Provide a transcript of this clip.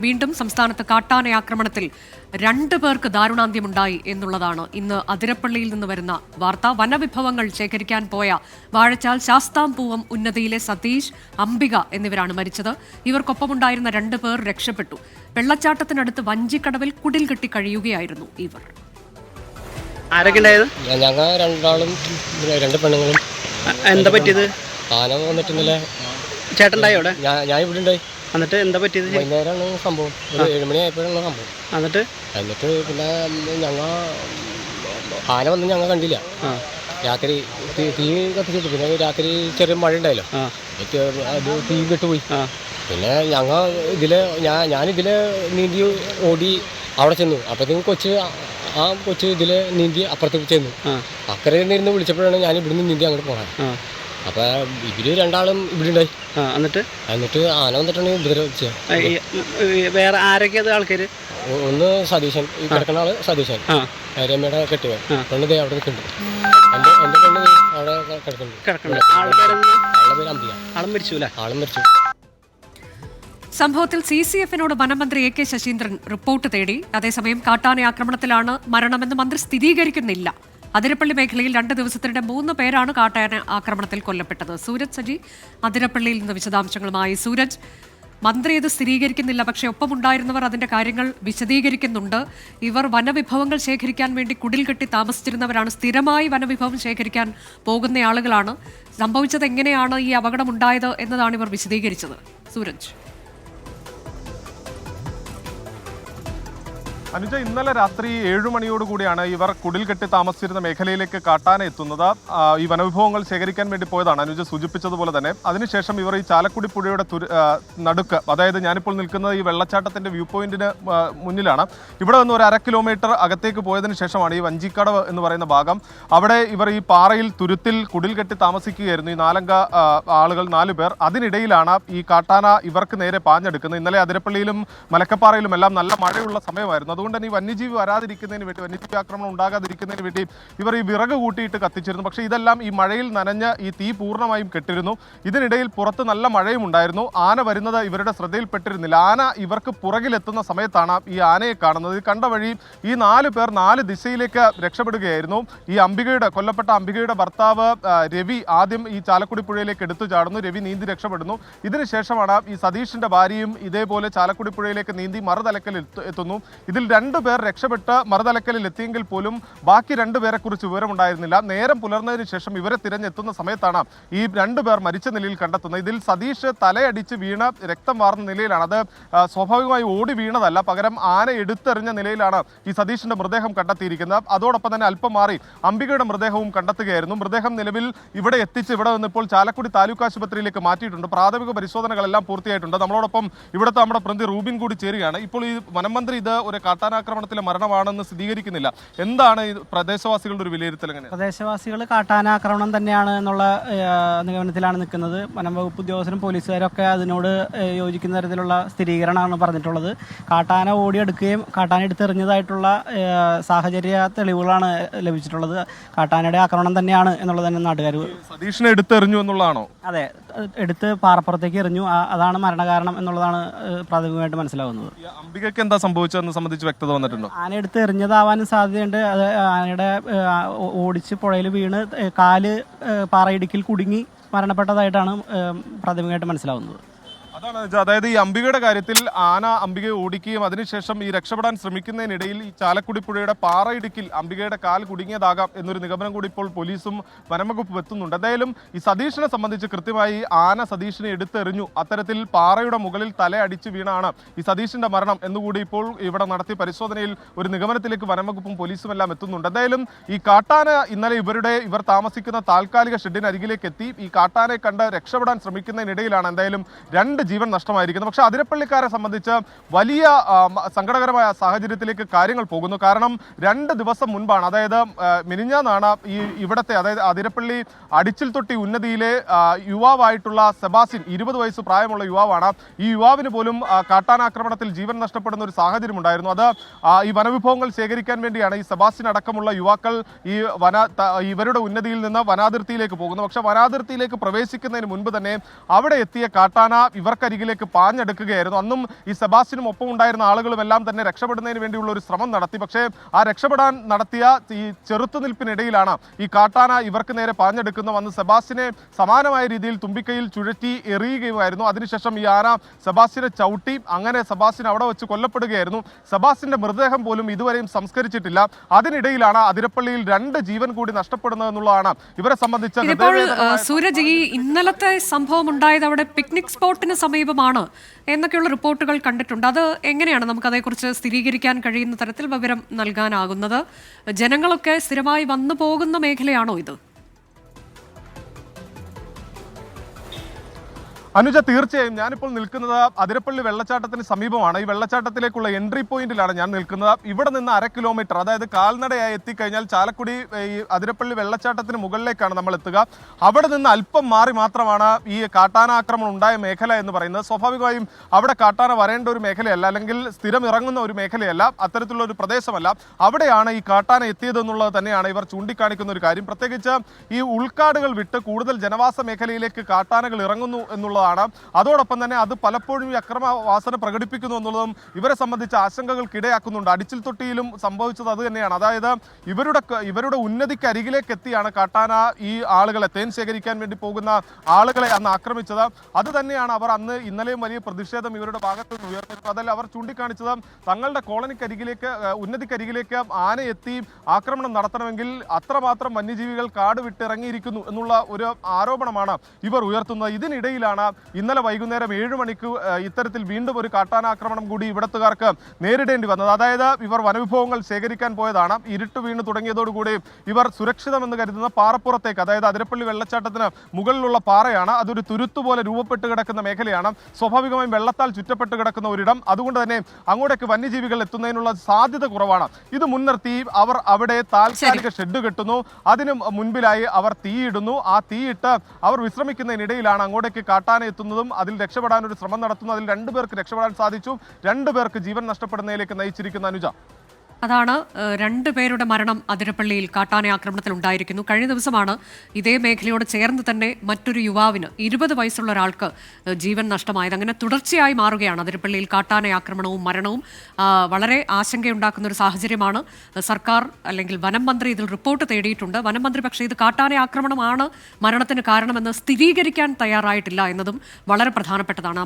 വീണ്ടും സംസ്ഥാനത്ത് കാട്ടാന ആക്രമണത്തിൽ രണ്ടു പേർക്ക് ദാരുണാന്ത്യമുണ്ടായി എന്നുള്ളതാണ് ഇന്ന് അതിരപ്പള്ളിയിൽ നിന്ന് വരുന്ന വാർത്ത. വനവിഭവങ്ങൾ ശേഖരിക്കാൻ പോയ വാഴച്ചാൽ ശാസ്താംപൂവം ഉന്നതിയിലെ സതീഷ് അംബിക എന്നിവരാണ് മരിച്ചത്. ഇവർക്കൊപ്പമുണ്ടായിരുന്ന രണ്ടു പേർ രക്ഷപ്പെട്ടു. വെള്ളച്ചാട്ടത്തിനടുത്ത് വഞ്ചിക്കടവിൽ കുടിൽ കെട്ടി കഴിയുകയായിരുന്നു ഇവർ. ഞങ്ങൾ രണ്ടാളും രണ്ട് പെണ്ണുങ്ങളും. എന്താ പറ്റിയത്? ആന ചേട്ടൻ അവിടെ? ഞാൻ ഞാൻ ഇവിടെ ഉണ്ടായി. എന്നിട്ട് എന്താ പറ്റിയത്? വൈകുന്നേരമാണ് സംഭവം. ഒരു ഏഴുമണി ആയപ്പോഴാണ് സംഭവം. എന്നിട്ട്? എന്നിട്ട് പിന്നെ ഞങ്ങൾ ആന വന്ന് ഞങ്ങൾ കണ്ടില്ല. ആ. രാത്രി തീ തീ കത്തിച്ചിട്ട്. പിന്നെ രാത്രി ചെറിയ മഴ ഉണ്ടായല്ലോ ആ അത് തീ കെട്ടുപോയി ആ. പിന്നെ ഞങ്ങൾ ഇതിൽ ഞാൻ ഇതിൽ നീന്തി ഓടി അവിടെ ചെന്നു. അപ്പോഴത്തേക്കും കൊച്ച് ആ കൊച്ച് ഇതിൽ നീന്തി അപ്പുറത്തേക്ക് ചെന്നു. അക്കരയിൽ അക്കരെ ഇരുന്ന് വിളിച്ചപ്പോഴാണ് ഞാൻ ഇവിടുന്ന് നീന്തി അങ്ങോട്ട് പോകാൻ ആ. അപ്പം ഇവർ രണ്ടാളും ഇവിടെ ഉണ്ടായി ആ എന്നിട്ട്? എന്നിട്ട് ആന വന്നിട്ടാണ് ഉപദ്രവിച്ചത് വേറെ ആരൊക്കെ ആൾക്കാര്? ഒന്ന് സതീശൻ. ഈ കിടക്കുന്ന ആൾ സതീശൻ. ആ. രമ്യയുടെ കെട്ടിയവൻ. ആ. പെണ്ണ് ദേ അവിടെ നിൽക്കുന്നുണ്ട്. എന്റെ എന്റെ പെണ്ണ് അവിടെ കിടക്കുന്നുണ്ട്. കിടക്കണ്ട ആൾക്കാരെന്ന് ആളുടെ പേര് അമ്പിയ ആളും മരിച്ചു അല്ലേ? ആളും മരിച്ചു. സംഭവത്തിൽ സി സി എഫിനോട് വനമന്ത്രി എ കെ ശശീന്ദ്രൻ റിപ്പോർട്ട് തേടി. അതേസമയം കാട്ടാന ആക്രമണത്തിലാണ് മരണമെന്ന് മന്ത്രി സ്ഥിരീകരിക്കുന്നില്ല. അതിരപ്പള്ളി മേഖലയിൽ രണ്ട് ദിവസത്തിനിടെ മൂന്ന് പേരാണ് കാട്ടാന ആക്രമണത്തിൽ കൊല്ലപ്പെട്ടത്. സൂരജ് സജി അതിരപ്പള്ളിയിൽ നിന്ന് വിശദാംശങ്ങളുമായി. സൂരജ് മന്ത്രി ഇത് സ്ഥിരീകരിക്കുന്നില്ല പക്ഷേ ഒപ്പമുണ്ടായിരുന്നവർ അതിന്റെ കാര്യങ്ങൾ വിശദീകരിക്കുന്നുണ്ട്. ഇവർ വനവിഭവങ്ങൾ ശേഖരിക്കാൻ വേണ്ടി കുടിൽ കെട്ടി താമസിച്ചിരുന്നവരാണ്. സ്ഥിരമായി വനവിഭവം ശേഖരിക്കാൻ പോകുന്ന ആളുകളാണ്. സംഭവിച്ചത് എങ്ങനെയാണ് ഈ അപകടം ഉണ്ടായത് എന്നതാണ് ഇവർ വിശദീകരിച്ചത്. സൂരജ്. അനുജ ഇന്നലെ രാത്രി ഏഴു മണിയോടുകൂടിയാണ് ഇവർ കുടിൽ കെട്ടി താമസിച്ചിരുന്ന മേഖലയിലേക്ക് കാട്ടാന എത്തുന്നത്. ഈ വനവിഭവങ്ങൾ ശേഖരിക്കാൻ വേണ്ടി പോയതാണ് അനുജ സൂചിപ്പിച്ചതുപോലെ തന്നെ. അതിനുശേഷം ഇവർ ഈ ചാലക്കുടി പുഴയുടെ നടുക്ക് അതായത് ഞാനിപ്പോൾ നിൽക്കുന്നത് ഈ വെള്ളച്ചാട്ടത്തിന്റെ വ്യൂ പോയിന്റിന് മുന്നിലാണ്. ഇവിടെ നിന്ന് ഒരു അര കിലോമീറ്റർ അകത്തേക്ക് പോയതിനു ശേഷമാണ് ഈ വഞ്ചിക്കടവ് എന്ന് പറയുന്ന ഭാഗം. അവിടെ ഇവർ ഈ പാറയിൽ തുരുത്തിൽ കുടിൽ കെട്ടി താമസിക്കുകയായിരുന്നു. ഈ നാലംഗ ആളുകൾ നാലു പേർ. അതിനിടയിലാണ് ഈ കാട്ടാന ഇവർക്ക് നേരെ പാഞ്ഞെടുക്കുന്നത്. ഇന്നലെ അതിരപ്പള്ളിയിലും മലക്കപ്പാറയിലും എല്ലാം നല്ല മഴയുള്ള സമയമായിരുന്നു. അതുകൊണ്ട് തന്നെ ഈ വന്യജീവി വരാതിരിക്കുന്നതിന് വേണ്ടി വന്യജീവി ആക്രമണം ഉണ്ടാകാതിരിക്കുന്നതിന് വേണ്ടി ഇവർ ഈ വിറക് കൂട്ടിയിട്ട് കത്തിച്ചിരുന്നു. പക്ഷേ ഇതെല്ലാം ഈ മഴയിൽ നനഞ്ഞ ഈ തീ പൂർണമായും കെട്ടിരുന്നു. ഇതിനിടയിൽ പുറത്ത് നല്ല മഴയും ഉണ്ടായിരുന്നു. ആന വരുന്നത് ഇവരുടെ ശ്രദ്ധയിൽപ്പെട്ടിരുന്നില്ല. ആന ഇവർക്ക് പുറകിലെത്തുന്ന സമയത്താണ് ഈ ആനയെ കാണുന്നത്. ഇത് കണ്ട വഴി ഈ നാല് പേർ നാല് ദിശയിലേക്ക് രക്ഷപ്പെടുകയായിരുന്നു. ഈ അംബികയുടെ കൊല്ലപ്പെട്ട അംബികയുടെ ഭർത്താവ് രവി ആദ്യം ഈ ചാലക്കുടി പുഴയിലേക്ക് എടുത്തു ചാടുന്നു. രവി നീന്തി രക്ഷപ്പെടുന്നു. ഇതിനുശേഷമാണ് ഈ സതീഷിന്റെ ഭാര്യയും ഇതേപോലെ ചാലക്കുടി പുഴയിലേക്ക് നീന്തി മറുതലക്കൽ എത്തുന്നു. ഇതിൽ രണ്ടു പേർ രക്ഷപ്പെട്ട് മറുതലക്കലിൽ എത്തിയെങ്കിൽ പോലും ബാക്കി രണ്ടു പേരെ കുറിച്ച് വിവരമുണ്ടായിരുന്നില്ല. നേരം പുലർന്നതിന് ശേഷം ഇവരെ തിരഞ്ഞെത്തുന്ന സമയത്താണ് ഈ രണ്ടു പേർ മരിച്ച നിലയിൽ കണ്ടെത്തുന്നത്. ഇതിൽ സതീഷ് തലയടിച്ച് വീണ് രക്തം വാർന്ന നിലയിലാണ്. അത് സ്വാഭാവികമായി ഓടി വീണതല്ല. പകരം ആന എടുത്തെറിഞ്ഞ നിലയിലാണ് ഈ സതീഷിന്റെ മൃതദേഹം കണ്ടെത്തിയിരിക്കുന്നത്. അതോടൊപ്പം തന്നെ അല്പം മാറി അംബികയുടെ മൃതദേഹവും കണ്ടെത്തുകയായിരുന്നു. മൃതദേഹം നിലവിൽ ഇവിടെ എത്തിച്ച് ഇവിടെ നിന്ന് ഇപ്പോൾ ചാലക്കുടി താലൂക്ക് ആശുപത്രിയിലേക്ക് മാറ്റിയിട്ടുണ്ട്. പ്രാഥമിക പരിശോധനകളെല്ലാം പൂർത്തിയായിട്ടുണ്ട്. നമ്മളോടൊപ്പം ഇവിടുത്തെ നമ്മുടെ പ്രതി റൂബിൻ കൂടി ചേരുകയാണ്. ഇപ്പോൾ ഈ വനം മന്ത്രി ഇത് ഒരു കാട്ടാനാക്രമണത്തിലെ മരണമാണെന്ന് സ്ഥിരീകരിക്കുന്നില്ല. എന്താണ് ഈ പ്രദേശവാസികളുടെ ഒരു വിലയിരുത്തൽ എങ്ങനെ പ്രദേശവാസികൾ കാട്ടാനാക്രമണം തന്നെയാണ് എന്നുള്ള നിഗമനത്തിലാണ് നിൽക്കുന്നത്. വനംവകുപ്പ് ഉദ്യോഗസ്ഥരും പോലീസുകാരൊക്കെ അതിനോട് യോജിക്കുന്ന തരത്തിലുള്ള സ്ഥിരീകരണമാണ് പറഞ്ഞിട്ടുള്ളത്. കാട്ടാന ഓടിയെടുക്കുകയും കാട്ടാന എടുത്തെറിഞ്ഞതായിട്ടുള്ള സാഹചര്യ തെളിവുകളാണ് ലഭിച്ചിട്ടുള്ളത്. കാട്ടാനയുടെ ആക്രമണം തന്നെയാണ് എന്നുള്ളത് തന്നെ നാട്ടുകാർ സതീഷിനെ എടുത്തെറിഞ്ഞു എന്നുള്ളതാണോ? അതെ എടുത്ത് പാറപ്പുറത്തേക്ക് എറിഞ്ഞു. അതാണ് മരണകാരണം എന്നുള്ളതാണ് പ്രാഥമികമായിട്ട് മനസ്സിലാവുന്നത്. അംബികക്ക് അംബികയ്ക്ക് എന്താ സംഭവിച്ചതെന്ന് സംബന്ധിച്ച് വ്യക്തത വന്നിട്ടുണ്ടോ? ആന എടുത്ത് എറിഞ്ഞതാവാനും സാധ്യതയുണ്ട്. അത് ആനയുടെ ഓടിച്ച് പുഴയിൽ വീണ് കാൽ പാറയിടുക്കിൽ കുടുങ്ങി മരണപ്പെട്ടതായിട്ടാണ് പ്രാഥമികമായിട്ട് മനസ്സിലാവുന്നത്. അതാണ്. അതായത് ഈ അംബികയുടെ കാര്യത്തിൽ ആന അംബികയെ ഓടിക്കുകയും അതിനുശേഷം ഈ രക്ഷപ്പെടാൻ ശ്രമിക്കുന്നതിനിടയിൽ ഈ ചാലക്കുടി പുഴയുടെ പാറയിടുക്കിൽ അംബികയുടെ കാൽ കുടുങ്ങിയതാകാം എന്നൊരു നിഗമനം കൂടി ഇപ്പോൾ പോലീസും വനംവകുപ്പും എത്തുന്നുണ്ട്. എന്തായാലും ഈ സതീഷിനെ സംബന്ധിച്ച് കൃത്യമായി ആന സതീഷിനെ എടുത്തെറിഞ്ഞു. അത്തരത്തിൽ പാറയുടെ മുകളിൽ തല അടിച്ച് വീണാണ് ഈ സതീഷിന്റെ മരണം എന്നുകൂടി ഇപ്പോൾ ഇവിടെ നടത്തിയ പരിശോധനയിൽ ഒരു നിഗമനത്തിലേക്ക് വനംവകുപ്പും പോലീസും എല്ലാം എത്തുന്നുണ്ട്. എന്തായാലും ഈ കാട്ടാന ഇന്നലെ ഇവരുടെ ഇവർ താമസിക്കുന്ന താൽക്കാലിക ഷെഡിന് അരികിലേക്ക് എത്തി. ഈ കാട്ടാനെ കണ്ട് രക്ഷപ്പെടാൻ ശ്രമിക്കുന്നതിനിടയിലാണ് എന്തായാലും രണ്ട് ജീവൻ നഷ്ടമായിരിക്കുന്നത് പക്ഷേ അതിരപ്പള്ളിക്കാരെ സംബന്ധിച്ച് വലിയ സങ്കടകരമായ സാഹചര്യത്തിലേക്ക് കാര്യങ്ങൾ പോകുന്നു. കാരണം രണ്ട് ദിവസം മുൻപാണ് അതായത് മിനിഞ്ഞാന്നാണ് ഈ ഇവിടത്തെ അതായത് അതിരപ്പള്ളി അടിച്ചിൽ തൊട്ടി ഉന്നതിയിലെ യുവാവായിട്ടുള്ള സെബാസിൻ ഇരുപത് വയസ്സ് പ്രായമുള്ള യുവാവാണ്. ഈ യുവാവിന് പോലും കാട്ടാനാക്രമണത്തിൽ ജീവൻ നഷ്ടപ്പെടുന്ന ഒരു സാഹചര്യം ഉണ്ടായിരുന്നു അത് ഈ വനവിഭവങ്ങൾ ശേഖരിക്കാൻ വേണ്ടിയാണ് ഈ സെബാസിൻ അടക്കമുള്ള യുവാക്കൾ ഈ വന ഇവരുടെ ഉന്നതിയിൽ നിന്ന് വനാതിർത്തിയിലേക്ക് പോകുന്നു പക്ഷേ വനാതിർത്തിയിലേക്ക് പ്രവേശിക്കുന്നതിന് മുൻപ് തന്നെ അവിടെ എത്തിയ കാട്ടാന ഇവർ ഇവർക്കരികിലേക്ക് പാഞ്ഞെടുക്കുകയായിരുന്നു. അന്നും ഈ സെബാസ്റ്റിനും ഒപ്പം ഉണ്ടായിരുന്ന ആളുകളും എല്ലാം തന്നെ രക്ഷപ്പെടുന്നതിന് വേണ്ടിയുള്ള ഒരു ശ്രമം നടത്തി. പക്ഷേ ആ രക്ഷപ്പെടാൻ നടത്തിയ ഈ ചെറുത്തുനിൽപ്പിനിടയിലാണ് ഈ കാട്ടാന ഇവർക്ക് നേരെ പാഞ്ഞെടുക്കുന്ന വന്ന് സെബാസ്റ്റിനെ സമാനമായ രീതിയിൽ തുമ്പിക്കൈയിൽ ചുഴറ്റി എറിയുകയുമായിരുന്നു. അതിനുശേഷം ഈ ആന സെബാസ്റ്റിനെ ചവിട്ടി അങ്ങനെ സെബാസ്റ്റിൻ അവിടെ വെച്ച് കൊല്ലപ്പെടുകയായിരുന്നു. സെബാസ്റ്റിന്റെ മൃതദേഹം പോലും ഇതുവരെയും സംസ്കരിച്ചിട്ടില്ല. അതിനിടയിലാണ് അതിരപ്പള്ളിയിൽ രണ്ട് ജീവൻ കൂടി നഷ്ടപ്പെടുന്നതെന്നുള്ളതാണ് ഇവരെ സംബന്ധിച്ച സൂരജ് ഈ ഇന്നലത്തെ സംഭവം ഉണ്ടായത് അവിടെ പിക്നിക് സ്പോട്ടിന് സമീപമാണ് എന്നൊക്കെയുള്ള റിപ്പോർട്ടുകൾ കണ്ടിട്ടുണ്ട്. അത് എങ്ങനെയാണ് നമുക്ക് അതേക്കുറിച്ച് സ്ഥിരീകരിക്കാൻ കഴിയുന്ന തരത്തിൽ വിവരം നൽകാനാകുന്നത്? ജനങ്ങളൊക്കെ സ്ഥിരമായി വന്നു പോകുന്ന മേഖലയാണോ ഇത്? അനുജ തീർച്ചയായും ഞാനിപ്പോൾ നിൽക്കുന്നത് അതിരപ്പള്ളി വെള്ളച്ചാട്ടത്തിന് സമീപമാണ്. ഈ വെള്ളച്ചാട്ടത്തിലേക്കുള്ള എൻട്രി പോയിന്റിലാണ് ഞാൻ നിൽക്കുന്നത്. ഇവിടെ നിന്ന് അര കിലോമീറ്റർ അതായത് കാൽനടയായി എത്തിക്കഴിഞ്ഞാൽ ചാലക്കുടി ഈ അതിരപ്പള്ളി വെള്ളച്ചാട്ടത്തിന് മുകളിലേക്കാണ് നമ്മൾ എത്തുക. അവിടെ നിന്ന് അല്പം മാറി മാത്രമാണ് ഈ കാട്ടാന ആക്രമണം ഉണ്ടായ മേഖല എന്ന് പറയുന്നത്. സ്വാഭാവികമായും അവിടെ കാട്ടാന വരേണ്ട ഒരു മേഖലയല്ല അല്ലെങ്കിൽ സ്ഥിരം ഇറങ്ങുന്ന ഒരു മേഖലയല്ല അത്തരത്തിലുള്ള ഒരു പ്രദേശമല്ല. അവിടെയാണ് ഈ കാട്ടാന എത്തിയതെന്നുള്ളത് തന്നെയാണ് ഇവർ ചൂണ്ടിക്കാണിക്കുന്ന ഒരു കാര്യം. പ്രത്യേകിച്ച് ഈ ഉൾക്കാടുകൾ വിട്ട് കൂടുതൽ ജനവാസ മേഖലയിലേക്ക് കാട്ടാനകൾ ഇറങ്ങുന്നു എന്നുള്ളതാണ് അതോടൊപ്പം തന്നെ അത് പലപ്പോഴും ഈ അക്രമ വാസന പ്രകടിപ്പിക്കുന്നു എന്നുള്ളതും ഇവരെ സംബന്ധിച്ച് ആശങ്കകൾക്കിടയാക്കുന്നുണ്ട്. അടിച്ചിൽ തൊട്ടിയിലും സംഭവിച്ചത് അത് തന്നെയാണ്. അതായത് ഇവരുടെ ഇവരുടെ ഉന്നതിക്ക് അരികിലേക്ക് എത്തിയാണ് കാട്ടാന ഈ ആളുകളെ തേൻ ശേഖരിക്കാൻ വേണ്ടി പോകുന്ന ആളുകളെ അന്ന് ആക്രമിച്ചത്. അത് തന്നെയാണ് അവർ അന്ന് ഇന്നലെയും വലിയ പ്രതിഷേധം ഇവരുടെ ഭാഗത്ത് നിന്ന് ഉയർന്നിരുന്നു അതല്ല അവർ ചൂണ്ടിക്കാണിച്ചത് തങ്ങളുടെ കോളനിക്കരികിലേക്ക് ഉന്നതിക്കരികിലേക്ക് ആന എത്തി ആക്രമണം നടത്തണമെങ്കിൽ അത്രമാത്രം വന്യജീവികൾ കാട് വിട്ടിറങ്ങിയിരിക്കുന്നു എന്നുള്ള ഒരു ആരോപണമാണ് ഇവർ ഉയർത്തുന്നത്. ഇതിനിടയിലാണ് ഇന്നലെ വൈകുന്നേരം ഏഴ് മണിക്ക് ഇത്തരത്തിൽ വീണ്ടും ഒരു കാട്ടാനാക്രമണം കൂടി ഇവിടത്തുകാർക്ക് നേരിടേണ്ടി വന്നത്. അതായത് ഇവർ വനവിഭവങ്ങൾ ശേഖരിക്കാൻ പോയതാണ്. ഇരുട്ട് വീണ് തുടങ്ങിയതോടുകൂടി ഇവർ സുരക്ഷിതമെന്ന് കരുതുന്ന പാറപ്പുറത്തേക്ക് അതായത് അതിരപ്പള്ളി വെള്ളച്ചാട്ടത്തിന് മുകളിലുള്ള പാറയാണ്. അതൊരു തുരുത്തു പോലെ രൂപപ്പെട്ട് കിടക്കുന്ന മേഖലയാണ്. സ്വാഭാവികമായും വെള്ളത്താൽ ചുറ്റപ്പെട്ട് കിടക്കുന്ന ഒരിടം. അതുകൊണ്ട് തന്നെ അങ്ങോട്ടേക്ക് വന്യജീവികൾ എത്തുന്നതിനുള്ള സാധ്യത കുറവാണ്. ഇത് മുൻനിർത്തി അവർ അവിടെ താൽക്കാലിക ഷെഡ് കെട്ടുന്നു. അതിനു മുൻപിലായി അവർ തീയിടുന്നു. ആ തീയിട്ട് അവർ വിശ്രമിക്കുന്നതിനിടയിലാണ് അങ്ങോട്ടേക്ക് കാട്ടാന എത്തുന്നതും അതിൽ രക്ഷപ്പെടാൻ ഒരു ശ്രമം നടത്തുന്നു അതിൽ രണ്ടുപേർക്ക് രക്ഷപ്പെടാൻ സാധിച്ചു. രണ്ടുപേർക്ക് ജീവൻ നഷ്ടപ്പെടുന്നതിലേക്ക് നയിച്ചിരിക്കുന്ന അനുജ. അതാണ് രണ്ടു പേരുടെ മരണം അതിരപ്പള്ളിയിൽ കാട്ടാന ആക്രമണത്തിൽ ഉണ്ടായിരിക്കുന്നു. കഴിഞ്ഞ ദിവസമാണ് ഇതേ മേഖലയോട് ചേർന്ന് തന്നെ മറ്റൊരു യുവാവിന് ഇരുപത് വയസ്സുള്ള ഒരാൾക്ക് ജീവൻ നഷ്ടമായത്. അങ്ങനെ തുടർച്ചയായി മാറുകയാണ് അതിരപ്പള്ളിയിൽ കാട്ടാന ആക്രമണവും മരണവും. വളരെ ആശങ്കയുണ്ടാക്കുന്ന ഒരു സാഹചര്യമാണ് സർക്കാർ അല്ലെങ്കിൽ വനം മന്ത്രി ഇതിൽ റിപ്പോർട്ട് തേടിയിട്ടുണ്ട്. വനം മന്ത്രി പക്ഷേ ഇത് കാട്ടാന ആക്രമണമാണ് മരണത്തിന് കാരണമെന്ന് സ്ഥിരീകരിക്കാൻ തയ്യാറായിട്ടില്ല എന്നതും വളരെ പ്രധാനപ്പെട്ടതാണ്.